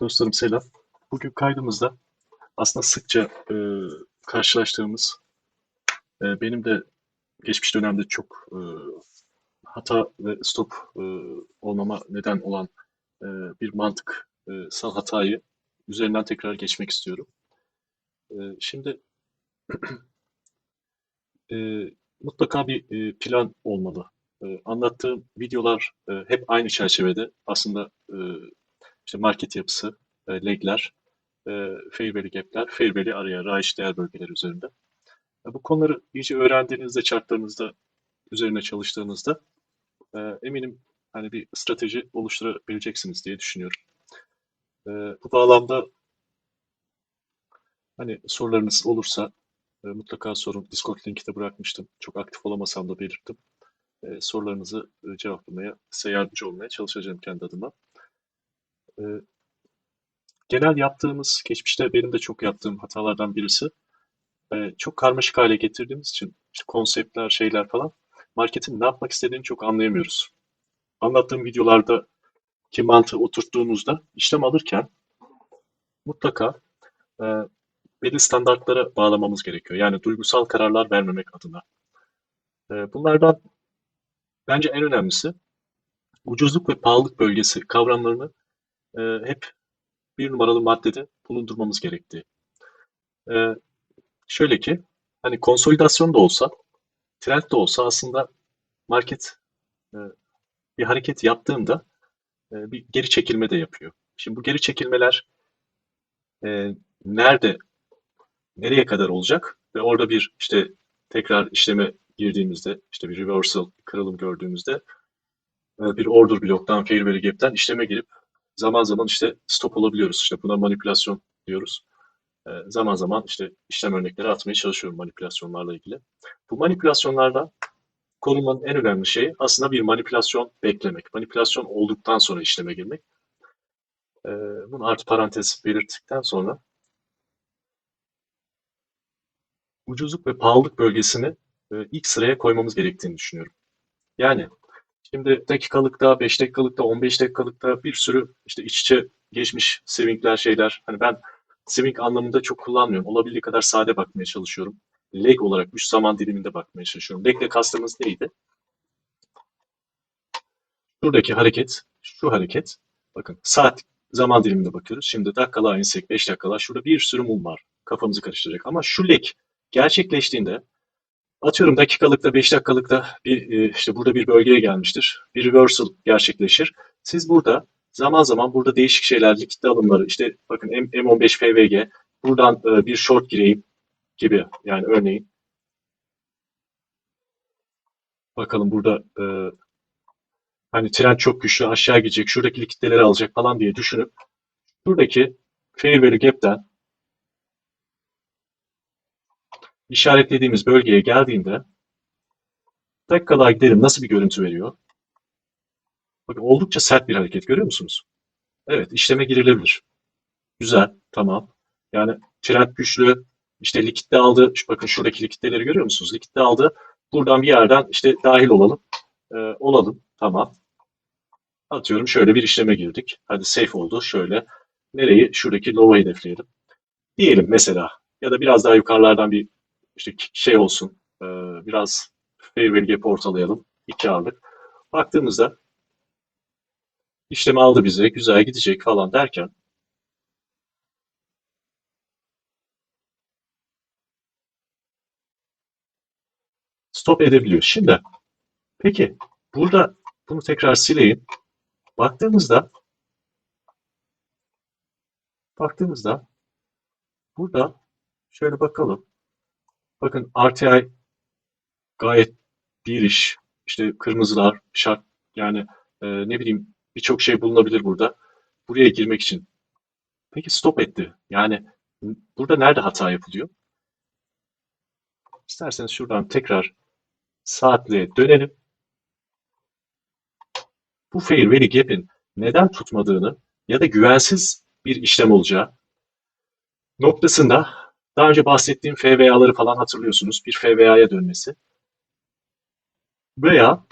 Dostlarım selam. Bugün kaydımızda aslında sıkça e, karşılaştığımız, e, benim de geçmiş dönemde çok e, hata ve stop e, olmama neden olan e, bir mantıksal hatayı üzerinden tekrar geçmek istiyorum. E, şimdi e, mutlaka bir e, plan olmalı. E, anlattığım videolar e, hep aynı çerçevede aslında e, işte market yapısı, e, legler, e, fair value gap'ler, fair araya, raiş değer bölgeleri üzerinde. E, bu konuları iyice öğrendiğinizde, chartlarınızda üzerine çalıştığınızda e, eminim hani bir strateji oluşturabileceksiniz diye düşünüyorum. E, bu bağlamda hani sorularınız olursa e, mutlaka sorun. Discord linki de bırakmıştım. Çok aktif olamasam da belirttim. E, sorularınızı e, cevaplamaya, size yardımcı olmaya çalışacağım kendi adıma. E, genel yaptığımız, geçmişte benim de çok yaptığım hatalardan birisi, e, çok karmaşık hale getirdiğimiz için işte konseptler, şeyler falan, marketin ne yapmak istediğini çok anlayamıyoruz. Anlattığım videolarda ki mantığı oturttuğunuzda işlem alırken mutlaka e, belli standartlara bağlamamız gerekiyor. Yani duygusal kararlar vermemek adına. E, bunlardan bence en önemlisi ucuzluk ve pahalılık bölgesi kavramlarını e, hep bir numaralı maddede bulundurmamız gerektiği. E, şöyle ki hani konsolidasyon da olsa, trend de olsa aslında market e, bir hareket yaptığında e, bir geri çekilme de yapıyor. Şimdi bu geri çekilmeler e, nerede, nereye kadar olacak ve orada bir işte tekrar işleme girdiğimizde işte bir reversal kırılım gördüğümüzde e, bir order bloktan, fair value gap'ten işleme girip zaman zaman işte stop olabiliyoruz. İşte buna manipülasyon diyoruz. E, zaman zaman işte işlem örnekleri atmaya çalışıyorum manipülasyonlarla ilgili. Bu manipülasyonlarda konulmanın en önemli şeyi aslında bir manipülasyon beklemek. Manipülasyon olduktan sonra işleme girmek. E, bunu artı parantez belirttikten sonra ucuzluk ve pahalılık bölgesini e, ilk sıraya koymamız gerektiğini düşünüyorum. Yani şimdi dakikalıkta, 5 dakikalıkta, 15 dakikalıkta bir sürü işte iç içe geçmiş swingler şeyler. Hani ben swing anlamında çok kullanmıyorum. Olabildiği kadar sade bakmaya çalışıyorum. Leg olarak üç zaman diliminde bakmaya çalışıyorum. Leg ile kastımız neydi? Şuradaki hareket, şu hareket. Bakın saat zaman diliminde bakıyoruz. Şimdi dakikalığa insek 5 dakikalar. Şurada bir sürü mum var. Kafamızı karıştıracak. Ama şu leg gerçekleştiğinde atıyorum dakikalıkta 5 dakikalıkta bir e, işte burada bir bölgeye gelmiştir. Bir reversal gerçekleşir. Siz burada zaman zaman burada değişik şeyler, likit alımları işte bakın M15 PVG buradan e, bir short gireyim gibi yani örneğin bakalım burada e, hani trend çok güçlü aşağı gidecek şuradaki likitleri alacak falan diye düşünüp şuradaki fair gap'ten işaretlediğimiz bölgeye geldiğinde dakikalar gidelim nasıl bir görüntü veriyor? Bakın oldukça sert bir hareket görüyor musunuz? Evet işleme girilebilir. Güzel tamam. Yani trend güçlü işte likitte aldı. Bakın şuradaki likitteleri görüyor musunuz? Likitte aldı. Buradan bir yerden işte dahil olalım. Ee, olalım. Tamam. Atıyorum şöyle bir işleme girdik. Hadi safe oldu. Şöyle. Nereyi? Şuradaki low'u hedefleyelim. Diyelim mesela. Ya da biraz daha yukarılardan bir işte şey olsun. E, biraz fair gap ortalayalım. İki ağırlık. Baktığımızda işlemi aldı bize. Güzel gidecek falan derken stop edebiliyor. Şimdi peki burada bunu tekrar sileyim. Baktığımızda baktığımızda burada şöyle bakalım. Bakın RTI gayet bir iş. İşte kırmızılar, şart yani e, ne bileyim birçok şey bulunabilir burada. Buraya girmek için. Peki stop etti. Yani burada nerede hata yapılıyor? İsterseniz şuradan tekrar saatliğe dönelim. Bu fair value gap'in neden tutmadığını ya da güvensiz bir işlem olacağı noktasında daha önce bahsettiğim FVA'ları falan hatırlıyorsunuz. Bir FVA'ya dönmesi. Veya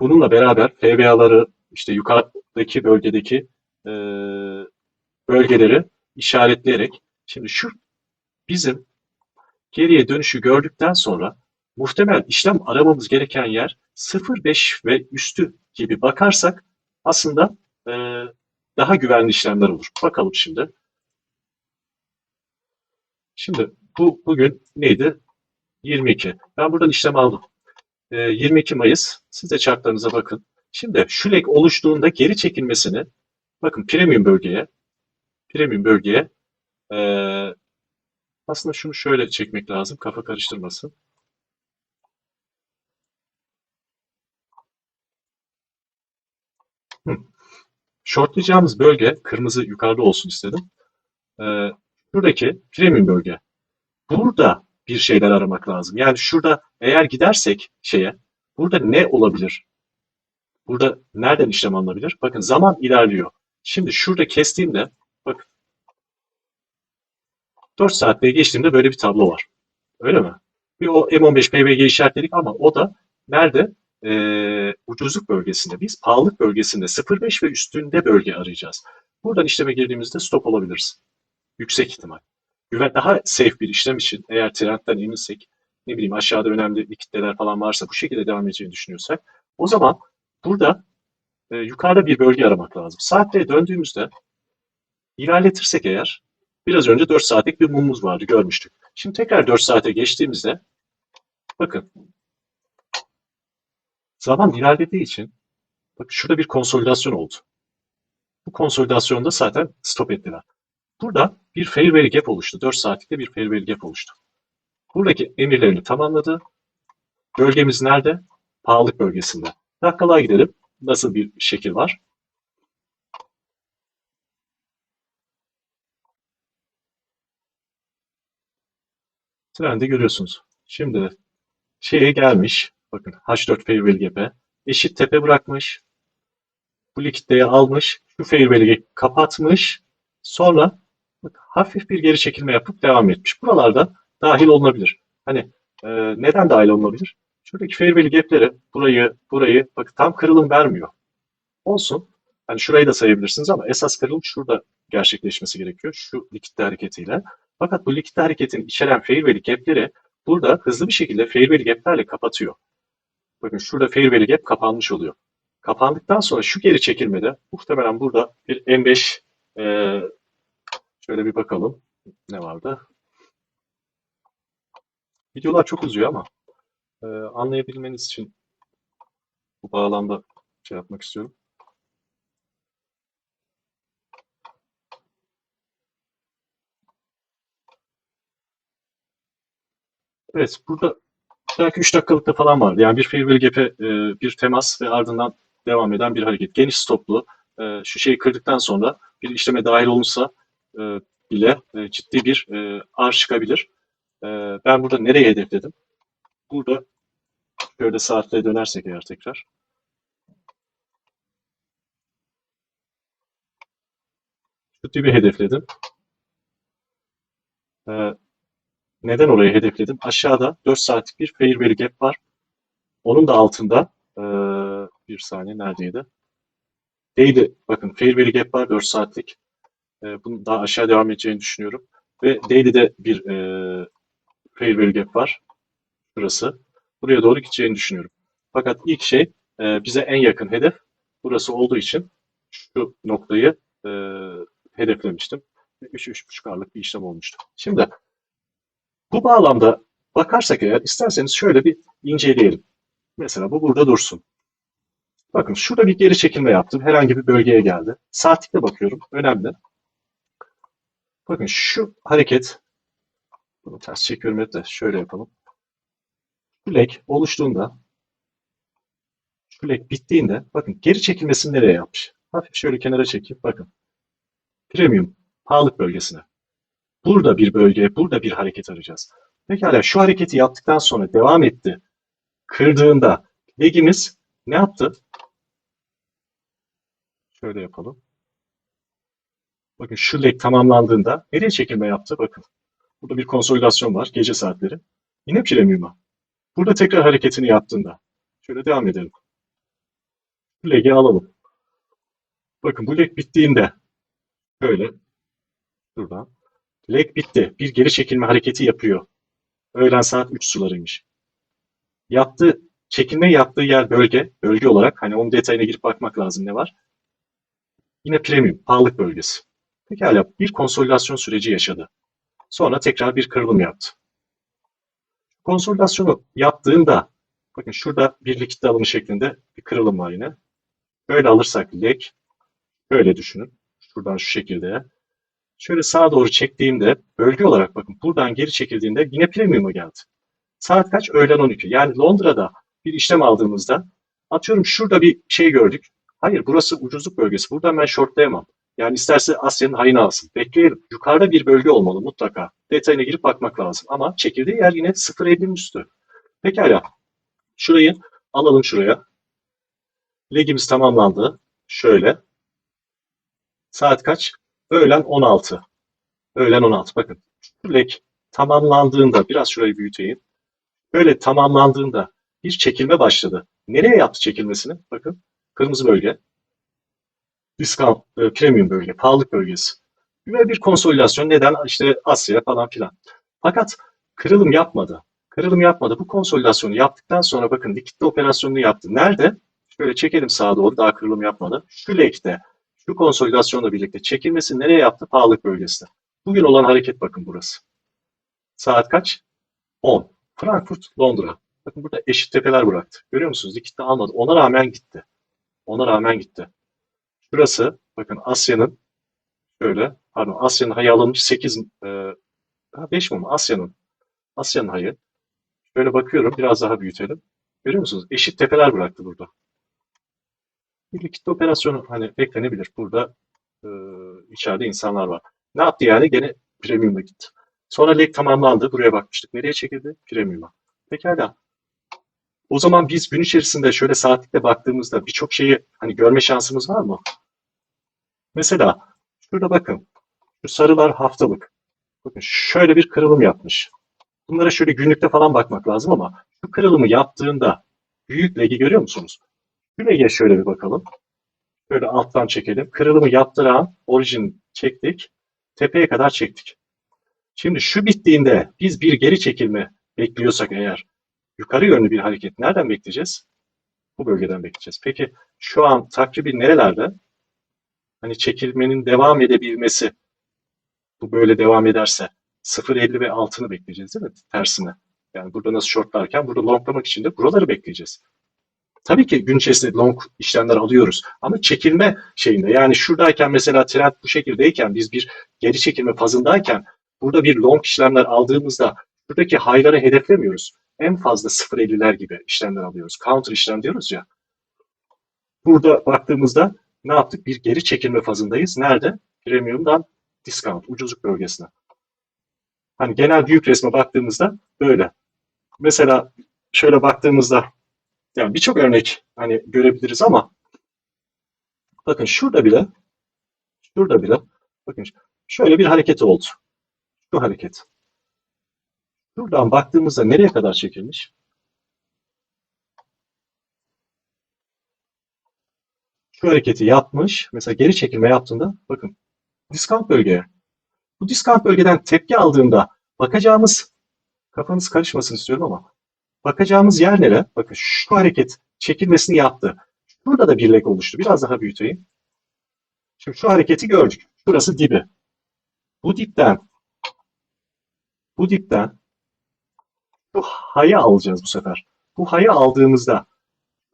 bununla beraber FVA'ları işte yukarıdaki bölgedeki e, bölgeleri işaretleyerek şimdi şu bizim geriye dönüşü gördükten sonra muhtemel işlem aramamız gereken yer 0.5 ve üstü gibi bakarsak aslında e, daha güvenli işlemler olur. Bakalım şimdi. Şimdi bu bugün neydi? 22. Ben buradan işlem aldım. E, 22 Mayıs. Siz de chartlarınıza bakın. Şimdi şu leg oluştuğunda geri çekilmesini bakın premium bölgeye premium bölgeye e, aslında şunu şöyle çekmek lazım. Kafa karıştırmasın. Hı. Shortlayacağımız bölge kırmızı yukarıda olsun istedim. Ee, şuradaki premium bölge. Burada bir şeyler aramak lazım. Yani şurada eğer gidersek şeye burada ne olabilir? Burada nereden işlem alınabilir? Bakın zaman ilerliyor. Şimdi şurada kestiğimde bakın 4 saatte geçtiğimde böyle bir tablo var. Öyle mi? Bir o M15 PVG işaretledik ama o da nerede? Ee, ucuzluk bölgesinde. Biz pahalılık bölgesinde 0.5 ve üstünde bölge arayacağız. Buradan işleme girdiğimizde stop olabiliriz. Yüksek ihtimal. Güven daha safe bir işlem için eğer trendden eminsek ne bileyim aşağıda önemli kitleler falan varsa bu şekilde devam edeceğini düşünüyorsak o zaman burada e, yukarıda bir bölge aramak lazım. Saatte döndüğümüzde ilerletirsek eğer biraz önce 4 saatlik bir mumumuz vardı görmüştük. Şimdi tekrar 4 saate geçtiğimizde bakın zaman ilerlediği için bakın şurada bir konsolidasyon oldu. Bu konsolidasyonda zaten stop ettiler. Burada bir fair value gap oluştu. 4 saatlikte bir fair value gap oluştu. Buradaki emirlerini tamamladı. Bölgemiz nerede? Pahalılık bölgesinde. Dakikalığa gidelim. Nasıl bir şekil var? Trendi görüyorsunuz. Şimdi şeye gelmiş. Bakın H4 fair value gap'e. Eşit tepe bırakmış. Bu likiditeyi almış. Şu fair value gap kapatmış. Sonra hafif bir geri çekilme yapıp devam etmiş. Buralarda dahil olunabilir. Hani e, neden dahil olunabilir? Şuradaki fair value gap'leri burayı, burayı bak tam kırılım vermiyor. Olsun. Hani şurayı da sayabilirsiniz ama esas kırılım şurada gerçekleşmesi gerekiyor. Şu likitte hareketiyle. Fakat bu likitte hareketin içeren fair value gap'leri burada hızlı bir şekilde fair value gap'lerle kapatıyor. Bakın şurada fair value gap kapanmış oluyor. Kapandıktan sonra şu geri çekilmede muhtemelen burada bir M5 e, şöyle bir bakalım ne vardı. Videolar çok uzuyor ama e, anlayabilmeniz için bu bağlamda şey yapmak istiyorum. Evet, burada belki 3 dakikalıkta falan vardı. Yani bir fair value gap'e e, bir temas ve ardından devam eden bir hareket. Geniş stoplu. E, şu şeyi kırdıktan sonra bir işleme dahil olunsa e, bile e, ciddi bir e, çıkabilir. E, ben burada nereye hedefledim? Burada şöyle saatle dönersek eğer tekrar. Şu dibi hedefledim. Neden orayı hedefledim? Aşağıda 4 saatlik bir fair value gap var. Onun da altında bir saniye neredeydi? Daily, bakın fair value gap var 4 saatlik. E, bunun daha aşağı devam edeceğini düşünüyorum. Ve daily'de bir e, fair value gap var. Burası. Buraya doğru gideceğini düşünüyorum. Fakat ilk şey e, bize en yakın hedef burası olduğu için şu noktayı e, hedeflemiştim. 3-3,5 arlık bir işlem olmuştu. Şimdi bu bağlamda bakarsak eğer isterseniz şöyle bir inceleyelim. Mesela bu burada dursun. Bakın şurada bir geri çekilme yaptım. Herhangi bir bölgeye geldi. Saatlikte bakıyorum. Önemli. Bakın şu hareket bunu ters çekiyorum hep de şöyle yapalım. Şu leg oluştuğunda şu leg bittiğinde bakın geri çekilmesini nereye yapmış? Hafif şöyle kenara çekip bakın. Premium pahalılık bölgesine. Burada bir bölge, burada bir hareket arayacağız. Pekala şu hareketi yaptıktan sonra devam etti. Kırdığında legimiz ne yaptı? Şöyle yapalım. Bakın şu leg tamamlandığında nereye çekilme yaptı? Bakın. Burada bir konsolidasyon var gece saatleri. Yine premium'a. Burada tekrar hareketini yaptığında. Şöyle devam edelim. Bu legi alalım. Bakın bu leg bittiğinde böyle Şuradan. Leg bitti. Bir geri çekilme hareketi yapıyor. Öğlen saat 3 sularıymış. Yaptığı, çekilme yaptığı yer bölge. Bölge olarak hani onun detayına girip bakmak lazım ne var. Yine premium, pahalılık bölgesi. Pekala bir konsolidasyon süreci yaşadı. Sonra tekrar bir kırılım yaptı. Konsolidasyonu yaptığında bakın şurada bir likit alımı şeklinde bir kırılım var yine. Böyle alırsak leg böyle düşünün. Şuradan şu şekilde. Şöyle sağa doğru çektiğimde bölge olarak bakın buradan geri çekildiğinde yine premium'a geldi. Saat kaç? Öğlen 12. Yani Londra'da bir işlem aldığımızda atıyorum şurada bir şey gördük. Hayır burası ucuzluk bölgesi. Buradan ben shortlayamam. Yani isterse Asya'nın hayını alsın. Bekleyelim. Yukarıda bir bölge olmalı mutlaka. Detayına girip bakmak lazım. Ama çekildiği yer yine 0.50'nin üstü. Pekala. Şurayı alalım şuraya. Legimiz tamamlandı. Şöyle. Saat kaç? Öğlen 16. Öğlen 16. Bakın. Şu leg tamamlandığında biraz şurayı büyüteyim. Böyle tamamlandığında bir çekilme başladı. Nereye yaptı çekilmesini? Bakın. Kırmızı bölge discount, e, premium bölge, pahalılık bölgesi. Ve bir konsolidasyon neden? İşte Asya falan filan. Fakat kırılım yapmadı. Kırılım yapmadı. Bu konsolidasyonu yaptıktan sonra bakın likitte operasyonunu yaptı. Nerede? Şöyle çekelim sağa doğru daha kırılım yapmadı. Şu legde, şu konsolidasyonla birlikte çekilmesi nereye yaptı? Pahalılık bölgesinde. Bugün olan hareket bakın burası. Saat kaç? 10. Frankfurt, Londra. Bakın burada eşit tepeler bıraktı. Görüyor musunuz? Likitte almadı. Ona rağmen gitti. Ona rağmen gitti. Şurası bakın Asya'nın şöyle pardon Asya'nın hayı alınmış 8 e, 5 mi? Asya'nın Asya'nın hayı. Şöyle bakıyorum biraz daha büyütelim. Görüyor musunuz? Eşit tepeler bıraktı burada. Bir likitte operasyonu hani beklenebilir. Burada e, içeride insanlar var. Ne yaptı yani? Gene premium'a gitti. Sonra leg tamamlandı. Buraya bakmıştık. Nereye çekildi? Premium'a. Pekala. O zaman biz gün içerisinde şöyle saatlikle baktığımızda birçok şeyi hani görme şansımız var mı? Mesela şurada bakın. Şu sarılar haftalık. Bakın şöyle bir kırılım yapmış. Bunlara şöyle günlükte falan bakmak lazım ama şu kırılımı yaptığında büyük legi görüyor musunuz? Şu lege şöyle bir bakalım. Şöyle alttan çekelim. Kırılımı yaptıran orijin çektik. Tepeye kadar çektik. Şimdi şu bittiğinde biz bir geri çekilme bekliyorsak eğer yukarı yönlü bir hareket nereden bekleyeceğiz? Bu bölgeden bekleyeceğiz. Peki şu an takribi nerelerde? Hani çekilmenin devam edebilmesi bu böyle devam ederse 0.50 ve altını bekleyeceğiz değil mi? Tersine. Yani burada nasıl shortlarken burada longlamak için de buraları bekleyeceğiz. Tabii ki gün içerisinde long işlemler alıyoruz. Ama çekilme şeyinde yani şuradayken mesela trend bu şekildeyken biz bir geri çekilme fazındayken burada bir long işlemler aldığımızda buradaki high'ları hedeflemiyoruz. En fazla 0.50'ler gibi işlemler alıyoruz. Counter işlem diyoruz ya. Burada baktığımızda ne yaptık? Bir geri çekilme fazındayız. Nerede? Premium'dan discount, ucuzluk bölgesine. Hani genel büyük resme baktığımızda böyle. Mesela şöyle baktığımızda yani birçok örnek hani görebiliriz ama bakın şurada bile şurada bile bakın şöyle bir hareket oldu. Şu hareket. Şuradan baktığımızda nereye kadar çekilmiş? Şu hareketi yapmış. Mesela geri çekilme yaptığında bakın discount bölgeye. Bu discount bölgeden tepki aldığında bakacağımız kafanız karışmasın istiyorum ama bakacağımız yer nere? Bakın şu hareket çekilmesini yaptı. Burada da bir leg oluştu. Biraz daha büyüteyim. Şimdi şu hareketi gördük. Burası dibi. Bu dipten bu dipten bu hayı alacağız bu sefer. Bu hayı aldığımızda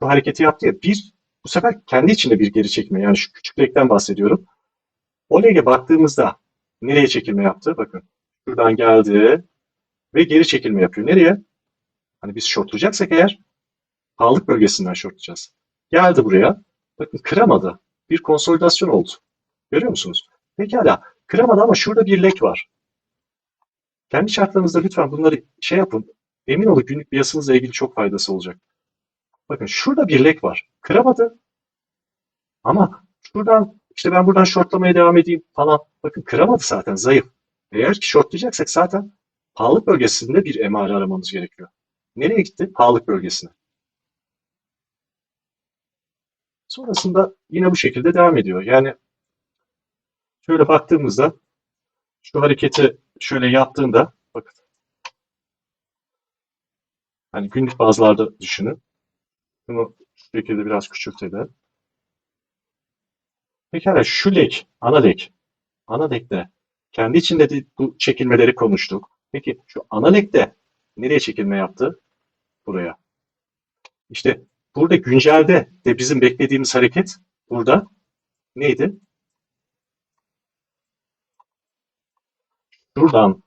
bu hareketi yaptı ya bir bu sefer kendi içinde bir geri çekme yani şu küçük lekten bahsediyorum. O lege baktığımızda nereye çekilme yaptı? Bakın şuradan geldi ve geri çekilme yapıyor. Nereye? Hani biz shortlayacaksak eğer pahalılık bölgesinden shortlayacağız. Geldi buraya. Bakın kıramadı. Bir konsolidasyon oldu. Görüyor musunuz? Pekala. Kıramadı ama şurada bir lek var. Kendi şartlarınızda lütfen bunları şey yapın. Emin olun günlük piyasanızla ilgili çok faydası olacak. Bakın şurada bir lek var. Kıramadı. Ama şuradan işte ben buradan shortlamaya devam edeyim falan. Bakın kıramadı zaten zayıf. Eğer ki shortlayacaksak zaten pahalılık bölgesinde bir emare aramamız gerekiyor. Nereye gitti? Pahalılık bölgesine. Sonrasında yine bu şekilde devam ediyor. Yani şöyle baktığımızda şu hareketi şöyle yaptığında bakın hani günlük bazlarda düşünün. Bunu şu şekilde biraz küçültelim. Pekala şu lek, ana lek. Ana lekte kendi içinde de bu çekilmeleri konuştuk. Peki şu ana lekte nereye çekilme yaptı? Buraya. İşte burada güncelde de bizim beklediğimiz hareket burada neydi? Şuradan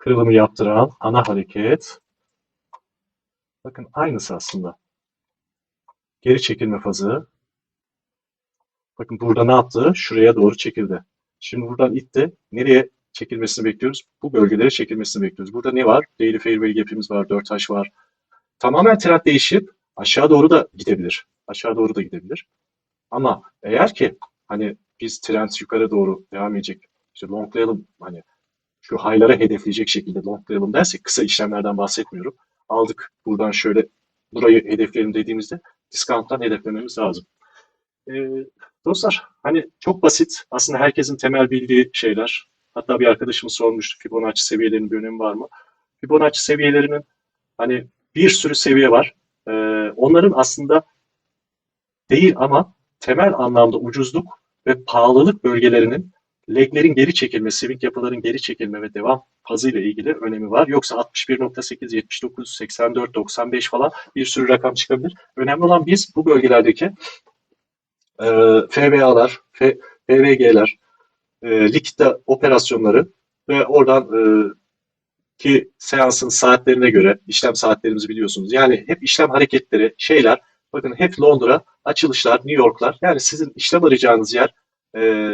kırılımı yaptıran ana hareket bakın aynısı aslında. Geri çekilme fazı. Bakın burada ne yaptı? Şuraya doğru çekildi. Şimdi buradan itti. Nereye çekilmesini bekliyoruz? Bu bölgelere çekilmesini bekliyoruz. Burada ne var? Daily Fairway Gap'imiz var. 4 taş var. Tamamen trend değişip aşağı doğru da gidebilir. Aşağı doğru da gidebilir. Ama eğer ki hani biz trend yukarı doğru devam edecek, işte longlayalım hani şu high'lara hedefleyecek şekilde longlayalım dersek kısa işlemlerden bahsetmiyorum. Aldık buradan şöyle burayı hedefleyelim dediğimizde discount'tan hedeflememiz lazım. Ee, dostlar hani çok basit aslında herkesin temel bildiği şeyler. Hatta bir arkadaşımız sormuştu Fibonacci seviyelerinin bir önemi var mı? Fibonacci seviyelerinin hani bir sürü seviye var. Ee, onların aslında değil ama temel anlamda ucuzluk ve pahalılık bölgelerinin leglerin geri çekilme, swing yapıların geri çekilme ve devam fazıyla ilgili önemi var. Yoksa 61.8, 79, 84, 95 falan bir sürü rakam çıkabilir. Önemli olan biz bu bölgelerdeki e, FBA'lar, FVG'ler, e, likitte operasyonları ve oradan e, ki seansın saatlerine göre işlem saatlerimizi biliyorsunuz. Yani hep işlem hareketleri, şeyler, bakın hep Londra, açılışlar, New York'lar. Yani sizin işlem arayacağınız yer, e,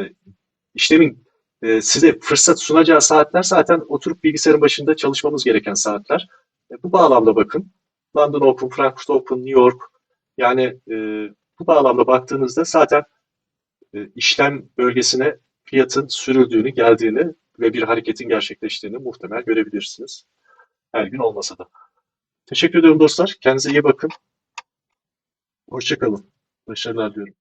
işlemin e, size fırsat sunacağı saatler zaten oturup bilgisayarın başında çalışmamız gereken saatler. E, bu bağlamda bakın. London Open, Frankfurt Open, New York. Yani e, bu bağlamda baktığınızda zaten e, işlem bölgesine fiyatın sürüldüğünü, geldiğini ve bir hareketin gerçekleştiğini muhtemel görebilirsiniz. Her gün olmasa da. Teşekkür ediyorum dostlar. Kendinize iyi bakın. Hoşçakalın. Başarılar diliyorum.